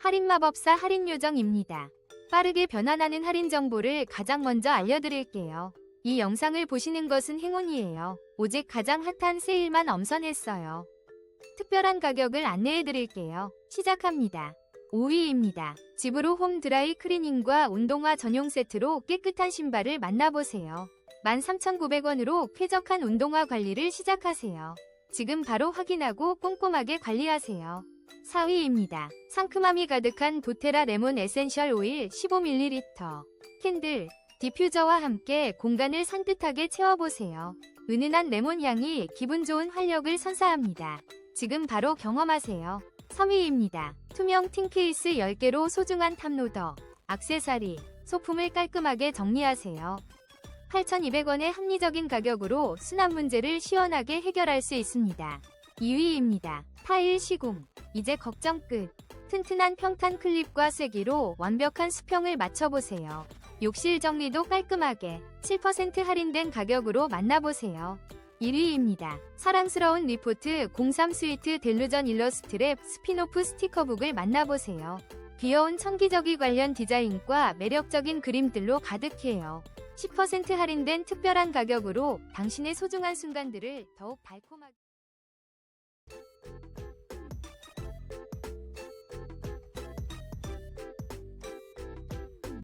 할인마법사 할인요정입니다. 빠르게 변환하는 할인 정보를 가장 먼저 알려드릴게요. 이 영상을 보시는 것은 행운이에요. 오직 가장 핫한 세일만 엄선했어요. 특별한 가격을 안내해드릴게요. 시작합니다. 5위입니다. 집으로 홈 드라이 클리닝과 운동화 전용 세트로 깨끗한 신발을 만나보세요. 13,900원으로 쾌적한 운동화 관리를 시작하세요. 지금 바로 확인하고 꼼꼼하게 관리하세요. 4위입니다. 상큼함이 가득한 도테라 레몬 에센셜 오일 15ml 캔들, 디퓨저와 함께 공간을 산뜻하게 채워보세요. 은은한 레몬 향이 기분 좋은 활력을 선사합니다. 지금 바로 경험하세요. 3위입니다. 투명 틴 케이스 10개로 소중한 탑로더, 악세사리, 소품을 깔끔하게 정리하세요. 8,200원의 합리적인 가격으로 수납 문제를 시원하게 해결할 수 있습니다. 2위입니다. 타일 시공. 이제 걱정 끝. 튼튼한 평탄 클립과 쐐기로 완벽한 수평을 맞춰보세요. 욕실 정리도 깔끔하게 7% 할인된 가격으로 만나보세요. 1위입니다. 사랑스러운 리포트 03 스위트 델루전 일러스트랩 스피노프 스티커북을 만나보세요. 귀여운 청기저귀 관련 디자인과 매력적인 그림들로 가득해요. 10% 할인된 특별한 가격으로 당신의 소중한 순간들을 더욱 달콤하게